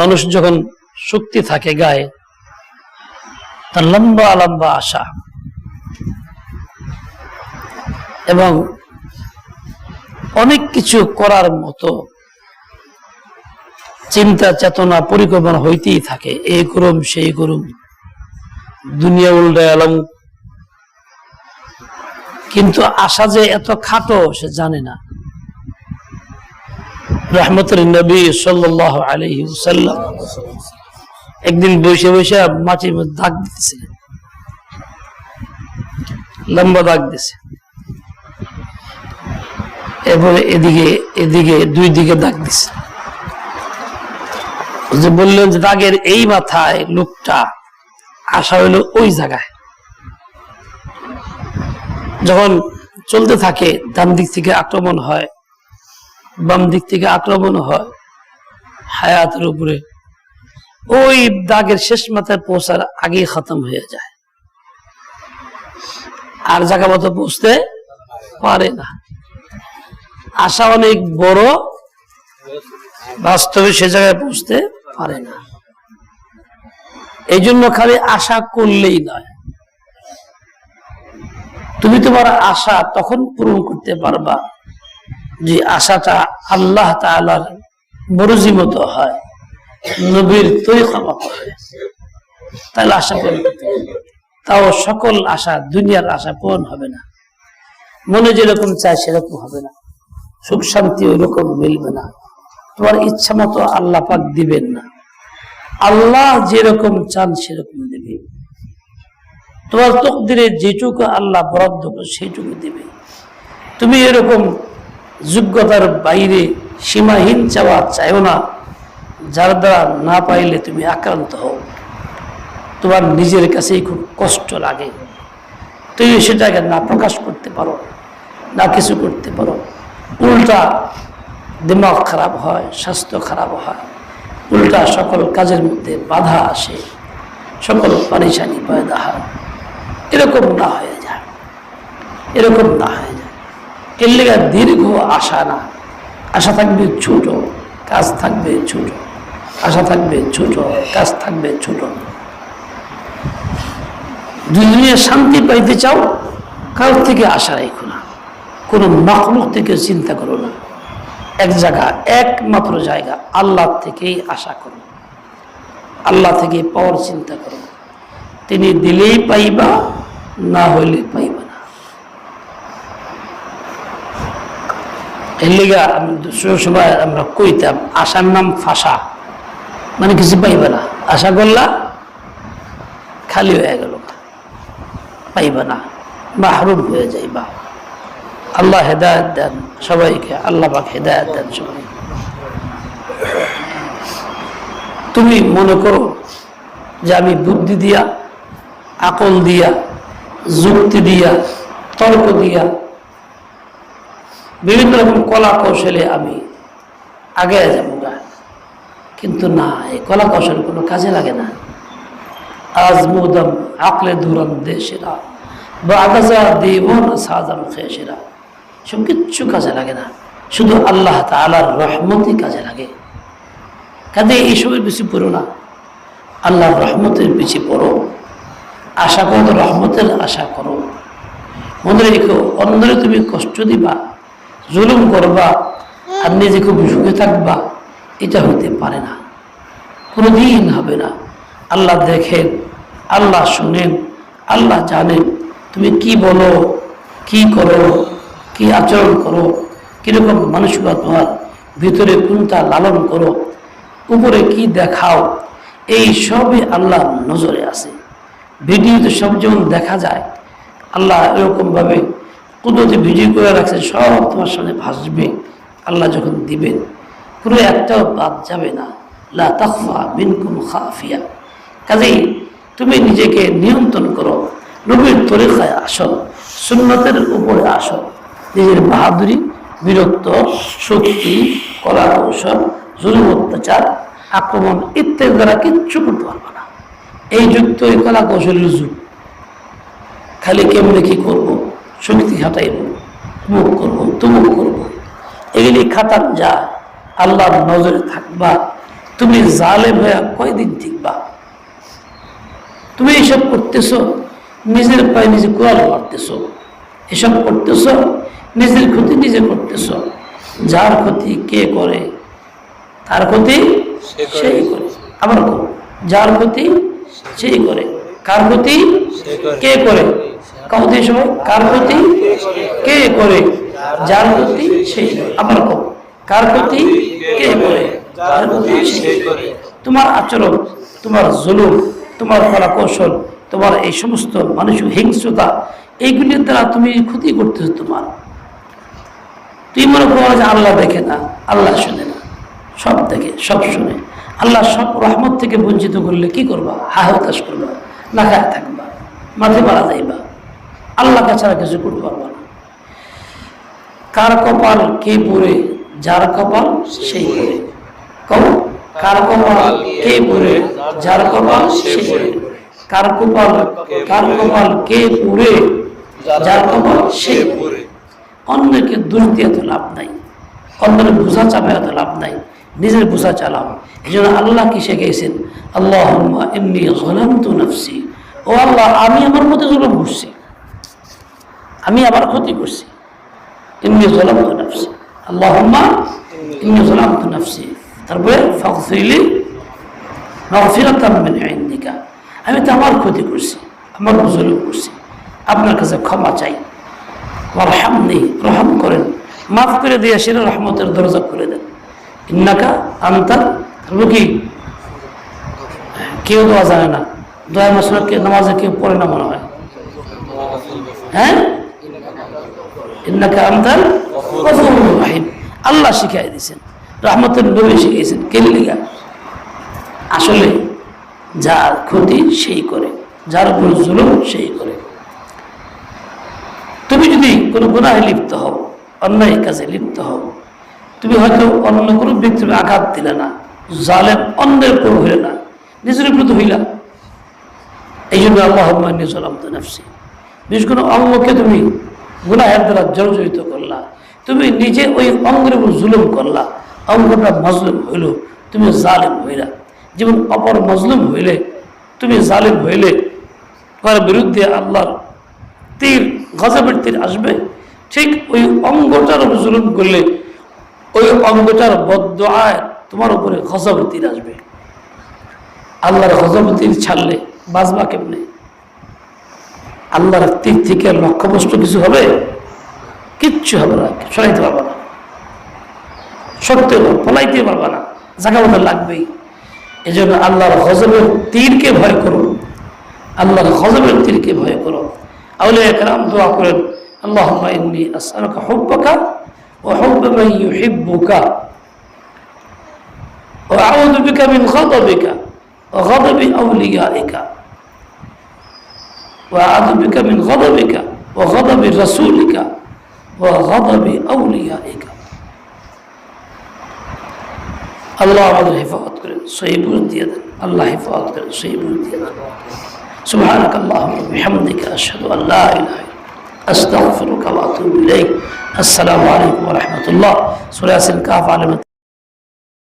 মানুষ যখন শক্তি থাকে গায়ে, তার লম্বা লম্বা আশা এবং অনেক কিছু করার মতো চিন্তা, চেতনা, পরিকল্পনা হইতেই থাকে। এই করুম সেই করুম দুনিয়া উল্টায় আলম। কিন্তু আশা যে এত খাটো, সে জানে না। রহমতুল নবী সাল্লাহ আলহি সাল্লাম একদিন বসে বসে মাটির মধ্যে দাগ দিতেছে। লম্বা দাগ দিছে। এরপরে এদিকে এদিকে, দুই দিকে দাগ দিছে। যে বললেন যে দাগের এই মাথায় লোকটা আসা হইল ওই জায়গায়। যখন চলতে থাকে, ডান দিক থেকে আক্রমণ হয় বাম দিক থেকে আক্রমণ হয়, হায়াতের উপরে। ওই দাগের শেষ মাথায় পৌঁছার আগেই খতম হয়ে যায়। আর জায়গা মতো পৌঁছতে পারে না। আশা অনেক বড়, বাস্তবে সে জায়গায় পৌঁছতে পারে না। এই জন্য খালি আশা করলেই নয়। তুমি তোমার আশা তখন পূরণ করতে পারবা। যে আশাটা আল্লাহ তালার মরজি মতো হয়, নবীর তরিকা মতো হয়। তাহলে আশা পূরণ তাও সকল আশা, দুনিয়ার আশা পূরণ হবে না। মনে যেরকম চায় সেরকম হবে না। সুখ শান্তি ওইরকম মিলবে না। তোমার ইচ্ছা মতো আল্লাহ পাক দিবেন না। আল্লাহ যেরকম চান সেরকম দিবে। তোমার তকদিরে যেটুকু আল্লাহ বরাদ্দ করে সেইটুকু দিবে। তুমি এরকম যোগ্যতার বাইরে সীমাহীন চাওয়া চাইও না, যার দ্বারা না পাইলে তুমি আক্রান্ত হও। তোমার নিজের কাছেই খুব কষ্ট লাগে। তুমি সেটাকে না প্রকাশ করতে পারো, না কিছু করতে পারো। উল্টা দিমাগ খারাপ হয়, স্বাস্থ্য খারাপ হয়। উল্টা সকল কাজের মধ্যে বাধা আসে, সকল পারিশানি পয়দা হয়। এরকম না হয়ে যায়। এরকম না হয়ে এর দীর্ঘ আশা না। আশা থাকবে ছোট, কাজ থাকবে ছোট। আশা থাকবে ছোট, কাজ থাকবে ছোট। দুনিয়া শান্তি পাইতে চাও, কারোর থেকে আশা রেখো না। কোনো মখলুক থেকে চিন্তা করো না। এক জায়গা, একমাত্র জায়গা, আল্লাহ থেকেই আশা করো। আল্লাহ থেকে পাওয়ার চিন্তা করো। তিনি দিলেই পাইবা, না হইলে পাইবা না এর লেগা সময় আমরা কইতাম আশার নাম ফাঁসা। মানে কিছু পাইবে না। আশা করলা খালি হয়ে গেল। পাইবা না। মাহরুম হয়ে যাইবা। আল্লাহ হেদায়ত দেন সবাইকে, আল্লাহ পাক হেদায়ত দেন সবাই তুমি মনে করো যে আমি বুদ্ধি দিয়া, আকল দিয়া, যুক্তি দিয়া, তর্ক দিয়া বিভিন্ন রকম কলা কৌশলে আমি আগে যাব কিন্তু না, এই কলা কৌশল কোনো কাজে লাগে না। আজ মুদম আকলে দুরম দেশেরা, বা আগাজা দেবন সাজাম খেয়েছেরা সব কিচ্ছু কাজে লাগে না। শুধু আল্লাহ তালার রহমতই কাজে লাগে। কাজে এইসবের বেশি পড়ো না। আল্লাহর রহমতের পিছিয়ে পড়ো। আশা করো, রহমতের আশা করো। মনে রেখো অন্যরে তুমি কষ্ট দিবা। জুলুম করবা, আর নিজে খুব সুখে থাকবা, এটা হতে পারে না। কোনো দিন হবে না। আল্লাহ দেখেন, আল্লাহ শুনেন, আল্লাহ জানেন তুমি কি বলো, কি করো, কি আচরণ করো, কীরকম মানসিকতা তোমার ভিতরে কোনটা লালন করো, উপরে কি দেখাও, এই সবই আল্লাহ নজরে আছে। ভিডিওতে সব যেমন দেখা যায়, আল্লাহ এরকমভাবে কুদরতি ভিডিও করে রাখছে, সব তোমার সামনে ভাসবে। আল্লাহ যখন দিবেন, কোনো একটাও বাদ যাবে না। লা খাফিয়া। কাজেই তুমি নিজেকে নিয়ন্ত্রণ করো, নবীর তরিকায় সুন্নতের উপরে নিজের বাহাদুরি, বীরত্ব, শক্তি, কলা কৌশল, জুলুম, অত্যাচার, আক্রমণ ইত্যাদি দ্বারা কিচ্ছু করতে পারব না। এই যুগ তো এই কলা কৌশলের যুগ। খালি কেমনে কি করব? শক্তি খাটাইব মুখ করব তুমুক করব। এগুলি খাতাম যা আল্লাহর নজরে থাকবা তুমি জালেম হয়ে কয়দিন ঠিকবা তুমি এইসব করতেছ নিজের পায়ে নিজে কোয়াল মারতেছ। এসব করতেছ নিজের ক্ষতি নিজে করতেছ। যার ক্ষতি কে করে তার ক্ষতি সেই করে। আবার যার ক্ষতি সেই করে। কার। ক্ষতি? কে করে? কাউতে কার ক্ষতি? কে করে? যার ক্ষতি সেই আবার কার ক্ষতি? কে করে? যার করে। তোমার আচরণ, তোমার জুলুম, তোমার কলা কৌশল তোমার এই সমস্ত মানুষের হিংস্রতা, এইগুলির দ্বারা তুমি ক্ষতি করতেছো তোমার। তুই মনে করো যে আল্লাহ দেখে না, আল্লাহ শুনে না। সব দেখে, সব শুনে। আল্লাহ সব রহমত থেকে বঞ্চিত করলে কি করবা? হা হতাশ করবা। না খায় থাকবা। মাঠে মারা যাইবা। আল্লাহকে ছাড়া কিছু করতে পারবা না। কার কপাল কে পড়ে যার কপাল সেই কও কার কপাল কে পড়ে যার কপাল সেই পড়ে কার কপাল কার কপাল কে পড়ে যার কপাল সেই পড়ে অন্যকে দোষ দিয়ে তো লাভ নাই। অন্যের বোঝা চাপায় তো লাভ নাই। নিজের বোঝা চালাও। এই জন্য আল্লাহ কি শিখেছেন আল্লাহ এমনি ও আল্লাহ, আমি আমার মতো জুলুম করছি। আমি আবার ক্ষতি করছি। এমনি জলাম তু নফসি। আল্লাহ মিন ইন্দিকা। আমি তো আমার ক্ষতি করছি, আমার জুলুম করছি। আপনার কাছে ক্ষমা চাই। রহমনি রহম করেন। মাফ করে দিয়ে সেটা রহমতের দরজা খুলে দেন। ইন্নাকা আন্তার তারপর কেউ দোয়া জানে না। দোয়া মাসলা কে নামাজে কেউ পড়ে না মনে হয়। হ্যাঁ? ইন্নাকা গফুরুর রহিম। আল্লাহ শিখাই দিয়েছেন, রহমতের নবী শিখিয়েছেন। কেলিগা আসলে যার ক্ষতি সেই করে, যার উপর জুলুম সেই করে। তুমি যদি কোনো গুণাহে লিপ্ত হও, অন্যায় কাজে লিপ্ত হও, তুমি হয়তো অন্য কোনো ব্যক্তির আঘাত দিলে না, জালেম অন্যের উপর হইলে না, নিজের উপর হইলা। এই জন্য আল্লাহ নিজলাম তো নাফসি। বিশেষ কোনো অঙ্গকে তুমি গুনাহের দ্বারা জর্জরিত করলা। তুমি নিজে ওই অঙ্গের উপর জুলুম করলা। অঙ্গটা মজলুম হইল, তুমি জালেম হইলা। যেমন অপর মজলুম হইলে, তুমি জালেম হইলে, তোমার বিরুদ্ধে আল্লাহর তীর, গজবের তীর আসবে। ঠিক ওই অঙ্গটার উপর জুলুম করলে, ওই অঙ্গটার বদ্ধ আয় তোমার উপরে গজবের তীর আসবে। আল্লাহর গজবের তীর ছাড়লে বাঁচবা কেমনে? আল্লাহর তীর থেকে লক্ষ্যবস্তু কিছু হবে? কিচ্ছু হবে না সরাইতে পারবা না। সত্যি পলাইতে পারবা না জায়গা মতো লাগবেই। এই জন্য আল্লাহর হজবের তীরকে ভয় করো আল্লাহর হজবের তীরকে ভয় করো আউলে একরাম দোয়া করেন আল্লাহ ইন্নি আসআলুকা হুব্বাকা ওয়া হুব্বা মান বিকা মিন গাদাবিকা ওয়া ওয়া আউযু বিকা মিন গাদাবিকা ওয়া গাদাবি রাসূলিকা ওয়া গাদাবি আউলিয়াইকা আল্লাহ আমাদের হেফাজত করেন সহি বুঝ দিয়ে দেন আল্লাহ হেফাজত করেন সহি বুঝ দিয়ে দেন سبحانك اللهم وبحمدك أشهد أن لا إله إلا أنت أستغفرك وأتوب إليك السلام عليكم ورحمة الله سورة الكهف على